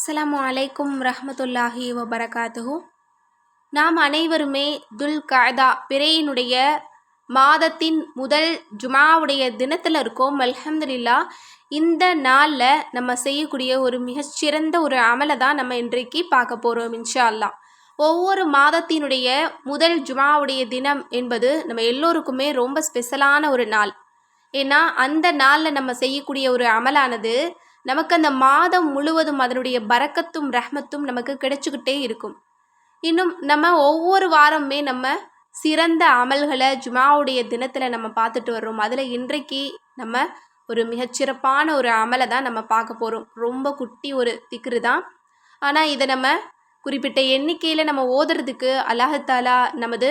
அஸ்லாம் அலைக்கும் ரஹமத்துல்லாஹி வபரகாத்துஹு. நாம் அனைவருமே துல் கதா பிறையினுடைய மாதத்தின் முதல் ஜுமாவுடைய தினத்தில் இருக்கோம். அல்ஹம்துலில்லா இந்த நாளில் நம்ம செய்யக்கூடிய ஒரு மிகச்சிறந்த ஒரு அமலை தான் நம்ம இன்றைக்கு பார்க்க போகிறோம் இன்ஷா அல்லா ஒவ்வொரு மாதத்தினுடைய முதல் ஜுமாவுடைய தினம் என்பது நம்ம எல்லோருக்குமே ரொம்ப ஸ்பெஷலான ஒரு நாள். ஏன்னா அந்த நாளில் நம்ம செய்யக்கூடிய ஒரு அமலானது நமக்கு அந்த மாதம் முழுவதும் அதனுடைய பரக்கத்தும் ரஹ்மத்தும் நமக்கு கிடைச்சிக்கிட்டே இருக்கும். இன்னும் நம்ம ஒவ்வொரு வாரமுமே நம்ம சிறந்த அமல்களை ஜுமாவுடைய தினத்தில் நம்ம பார்த்துட்டு வர்றோம். அதில் இன்றைக்கு நம்ம ஒரு மிகச்சிறப்பான ஒரு அமலை தான் நம்ம பார்க்க போகிறோம் ரொம்ப குட்டி ஒரு திக்ரு தான். ஆனால் இதை நம்ம குறிப்பிட்ட எண்ணிக்கையில் நம்ம ஓதுறதுக்கு அல்லாஹாலா நமது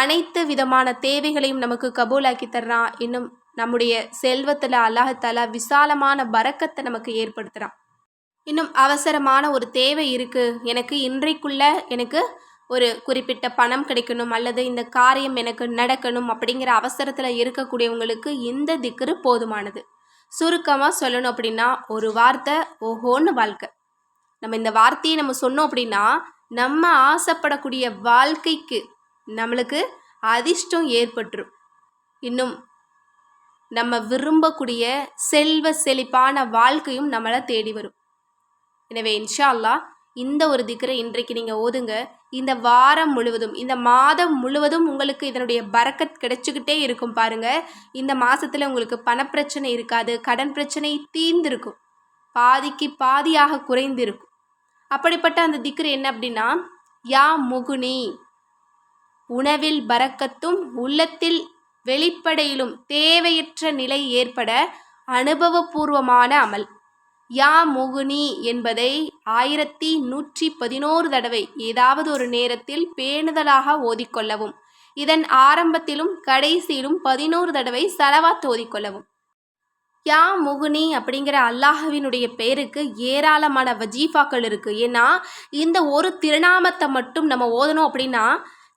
அனைத்து விதமான தேவைகளையும் நமக்கு கபூலாக்கி தர்றான். இன்னும் நம்முடைய செல்வத்தில் அல்லாஹாலா விசாலமான பறக்கத்தை நமக்கு ஏற்படுத்துகிறான் இன்னும் அவசரமான ஒரு தேவை இருக்குது எனக்கு இன்றைக்குள்ள எனக்கு ஒரு குறிப்பிட்ட பணம் கிடைக்கணும் அல்லது இந்த காரியம் எனக்கு நடக்கணும் அப்படிங்கிற அவசரத்தில் இருக்கக்கூடியவங்களுக்கு இந்த திக்கரு போதுமானது. சுருக்கமாக சொல்லணும் அப்படின்னா ஒரு வார்த்தை ஓஹோன்னு வாழ்க்கை. நம்ம இந்த வார்த்தையை நம்ம சொன்னோம் அப்படின்னா நம்ம ஆசைப்படக்கூடிய வாழ்க்கைக்கு நம்மளுக்கு அதிர்ஷ்டம் ஏற்பட்டுரும். இன்னும் நம்ம விரும்பக்கூடிய செல்வ செழிப்பான வாழ்க்கையும் நம்மளை தேடி வரும். எனவே இன்ஷா அல்லாஹ் இந்த ஒரு திக்கரை இன்றைக்கு நீங்கள் ஓதுங்க. இந்த வாரம் முழுவதும் இந்த மாதம் முழுவதும் உங்களுக்கு இதனுடைய பறக்கத் கிடைச்சிக்கிட்டே இருக்கும் பாருங்க. இந்த மாதத்தில் உங்களுக்கு பணப்பிரச்சனை இருக்காது கடன் பிரச்சனை தீர்ந்திருக்கும். பாதிக்கு பாதியாக குறைந்திருக்கும். அப்படிப்பட்ட அந்த திக்ரு என்ன அப்படின்னா யா முகுனி உணவில் பறக்கத்தும் உள்ளத்தில் வெளிப்படையிலும் தேவையற்ற நிலை ஏற்பட அனுபவபூர்வமான அமல். யா முகுனி என்பதை ஆயிரத்தி நூற்றி பதினோரு தடவை ஏதாவது ஒரு நேரத்தில் பேணுதலாக ஓதிக்கொள்ளவும் இதன் ஆரம்பத்திலும் கடைசியிலும் பதினோரு தடவை செலவாத் ஓதிக்கொள்ளவும் யா முகுனி அப்படிங்கிற அல்லாஹவினுடைய பெயருக்கு ஏராளமான வஜீஃபாக்கள் இருக்குது ஏன்னா இந்த ஒரு திருநாமத்தை மட்டும் நம்ம ஓதணும் அப்படின்னா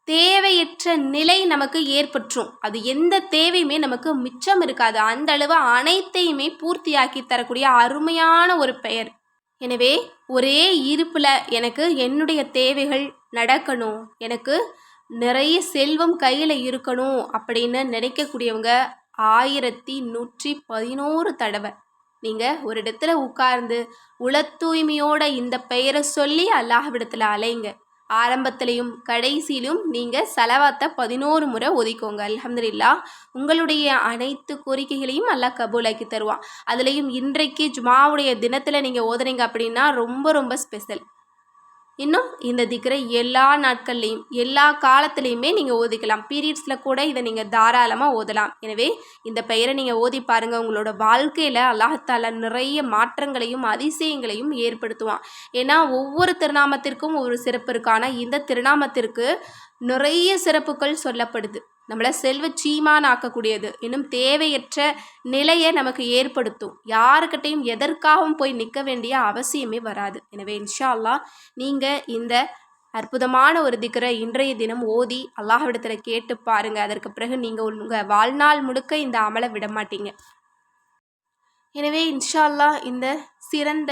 தேவையற்ற நிலை நமக்கு ஏற்பற்றும். அது எந்த தேவையுமே நமக்கு மிச்சம் இருக்காது. அந்த அளவு அனைத்தையுமே பூர்த்தியாக்கி தரக்கூடிய அருமையான ஒரு பெயர். எனவே ஒரே இருப்பில் எனக்கு என்னுடைய தேவைகள் நடக்கணும். எனக்கு நிறைய செல்வம் கையில் இருக்கணும் அப்படின்னு நினைக்கக்கூடியவங்க ஆயிரத்தி நூற்றி பதினோரு தடவை. நீங்கள் ஒரு இடத்துல உட்கார்ந்து உள தூய்மையோட இந்த பெயரை சொல்லி அல்லாஹ்விடத்தில் அலைங்க. ஆரம்பத்திலையும் கடைசியிலும் நீங்கள் செலவாத்தை பதினோரு முறை ஒதுக்கோங்க அலமதுல்லா உங்களுடைய அனைத்து கோரிக்கைகளையும் அல்லாஹ் கபூலாக்கி தருவான். அதுலேயும் இன்றைக்கு ஜுமாவுடைய தினத்தில் நீங்கள் ஓதுறீங்க அப்படின்னா ரொம்ப ரொம்ப ஸ்பெஷல் இன்னும் இந்த திக்கரை எல்லா நாட்கள்லையும் எல்லா காலத்துலேயுமே நீங்கள் ஓதிக்கலாம். பீரியட்ஸில் கூட இதை நீங்கள் தாராளமாக ஓதலாம். எனவே இந்த பெயரை நீங்கள் ஓதி பாருங்கள் உங்களோட வாழ்க்கையில் அல்லாஹால நிறைய மாற்றங்களையும் அதிசயங்களையும் ஏற்படுத்துவான். ஏன்னா ஒவ்வொரு திருநாமத்திற்கும் ஒரு சிறப்பு இருக்கான. இந்த திருநாமத்திற்கு நிறைய சிறப்புகள் சொல்லப்படுது. நம்மளை செல்வ சீமான் ஆக்கக்கூடியது இன்னும் தேவையற்ற நிலையை நமக்கு ஏற்படுத்தும். யாருக்கிட்டையும் எதற்காகவும் போய் நிற்க வேண்டிய அவசியமே வராது. எனவே இன்ஷா அல்லா நீங்கள் இந்த அற்புதமான ஒரு திக்கரை இன்றைய தினம் ஓதி அல்லாஹ்விடத்தில் கேட்டு பாருங்கள் அதற்கு பிறகு நீங்கள் உங்கள் வாழ்நாள் முழுக்க இந்த அமலை விட மாட்டீங்க எனவே இன்ஷா அல்லா இந்த சிறந்த